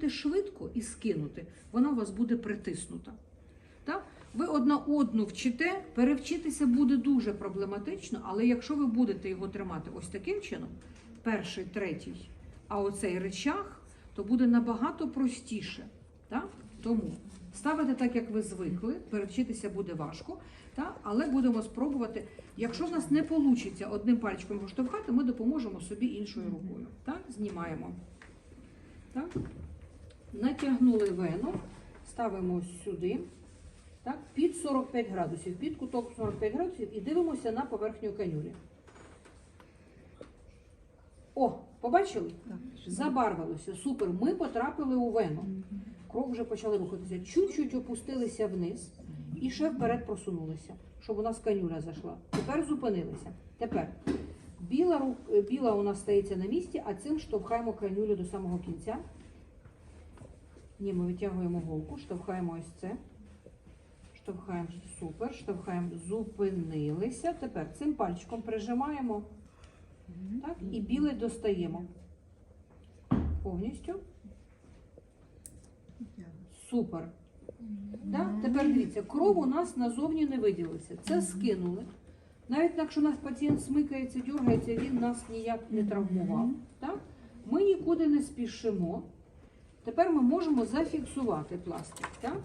будете швидко і скинути, вона у вас буде притиснута. Так? Ви одна одну вчите, перевчитися буде дуже проблематично, але якщо ви будете його тримати ось таким чином, перший, третій, а оцей речах, то буде набагато простіше. Так? Тому ставите так, як ви звикли, перевчитися буде важко, так? але будемо спробувати. Якщо в нас не вийде одним пальчиком його штовхати, ми допоможемо собі іншою рукою. Так? Знімаємо. Так? Натягнули вену, ставимо ось сюди. Так, під 45 градусів, під куток 45 градусів і дивимося на поверхню канюлі. О, побачили? Забарвилося. Супер. Ми потрапили у вену. Кров вже почали рухатися. Чуть-чуть опустилися вниз і ще вперед просунулися, щоб у нас канюля зайшла. Тепер зупинилися. Тепер біла, ру- е, біла у нас стається на місці, а цим штовхаємо канюлю до самого кінця. Ні, ми витягуємо голку, штовхаємо ось це. Штовхаємо супер, штовхаємо, зупинилися. Тепер цим пальчиком прижимаємо так, і білий достаємо. Повністю. Супер. Да? Тепер дивіться, кров у нас назовні не виділиться. Це скинули. Навіть якщо у нас пацієнт смикається, дергається, він нас ніяк не травмував. Так? Ми нікуди не спішимо. Тепер ми можемо зафіксувати пластик. Так?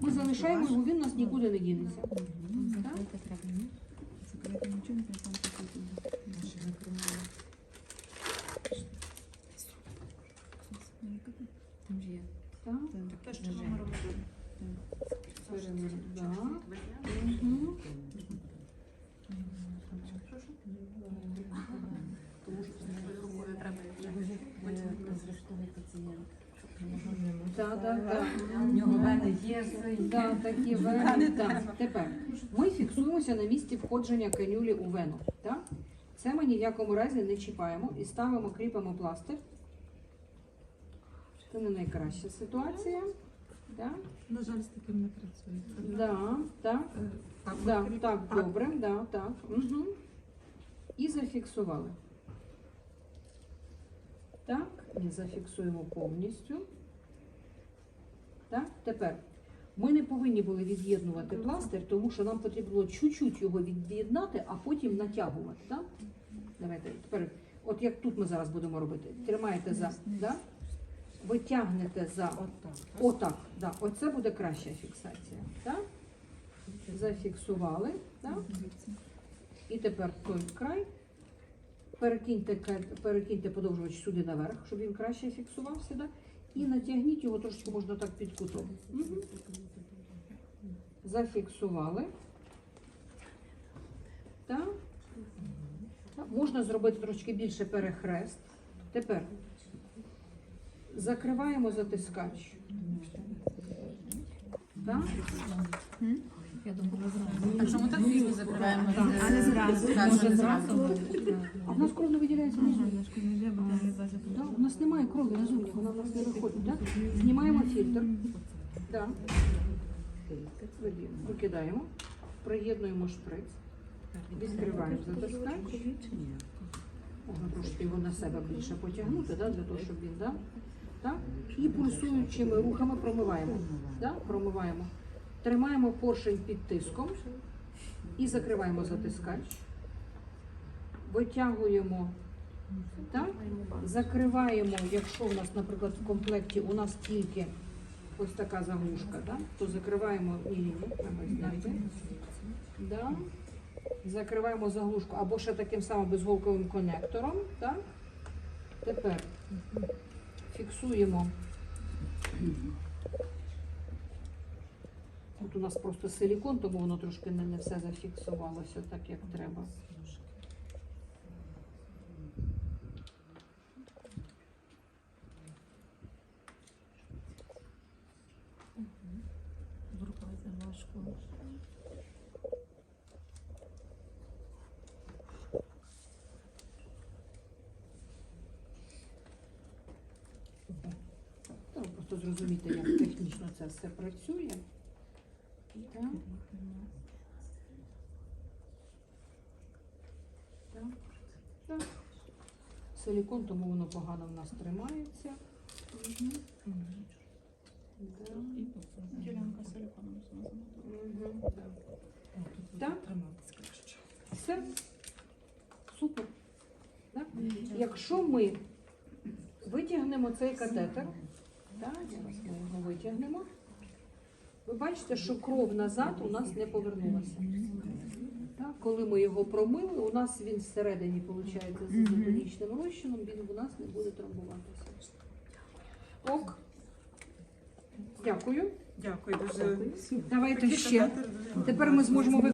Ми залишаємо його, він у нас нікуди не дінеться. Є. Так? Те, що ми робили. Да. Мгм. Рукою треба Зразковий пацієнт. Так, так, так. У нього вени є. Да, такі вени. Так. Тепер ми фіксуємося на місці входження канюлі у вену. Так? Це ми ні в якому разі не чіпаємо і ставимо, кріпимо пластир. Це не найкраща ситуація. Да? На жаль, з таким не працює. Да, так, Е, Так, да, так, добре, да, так. Угу. І зафіксували. Так, зафіксуємо повністю. Так, тепер. Ми не повинні були від'єднувати пластир, тому що нам потрібно було чуть-чуть його від'єднати, а потім натягувати. Так? Давайте тепер, от як тут ми зараз будемо робити. Тримаєте за, да? ви тягнете за отак. Да. Оце буде краща фіксація. Так? Зафіксували. Так? І тепер той край. Перекиньте, перекиньте подовжувач сюди наверх, щоб він краще фіксувався. Да? І натягніть його трошки можна так під кутом. Мгм. Зафіксували. Так. Так. Можна зробити трошки більше перехрест. Тепер закриваємо затискач. Так? Я зразу. А чому так пізно закриваємо? А не зразу. А в нас кров не виділяється бачу. Да, у нас немає крові назовні, вона в нас не виходить. Да? Знімаємо фільтр. Да. Викидаємо, приєднуємо шприц, відкриваємо затискач. Можна трошки його на себе більше потягнути, да, для того, щоб він дав. Так? І пульсуючими рухами промиваємо. Да? Промиваємо. Тримаємо поршень під тиском і закриваємо затискач. Витягуємо. Так? Закриваємо, якщо у нас, наприклад, в комплекті у нас тільки ось така заглушка, да? то закриваємо зняти. Да? Закриваємо заглушку або ще таким самим безголковим конектором. Так? Тепер фіксуємо. Тут у нас просто силікон, тому воно трошки не все зафіксувалося так, як треба. Врубати важко. Просто зрозуміти, як технічно це все працює. Так. Так. Так. Силікон, тому воно погано в нас тримається. Ділянка силиконом змазана. Мгм. Так? Все. Супер. Так? Якщо ми витягнемо цей катетер, так, зараз ми його витягнемо, ви бачите, що кров назад у нас не повернулася. Так, коли ми його промили, у нас він всередині, виходить, з Мгм. ізотонічним розчином, він у нас не буде тромбуватися. Ок. Дякую. Дякую дуже. Давайте ще. Тепер ми зможемо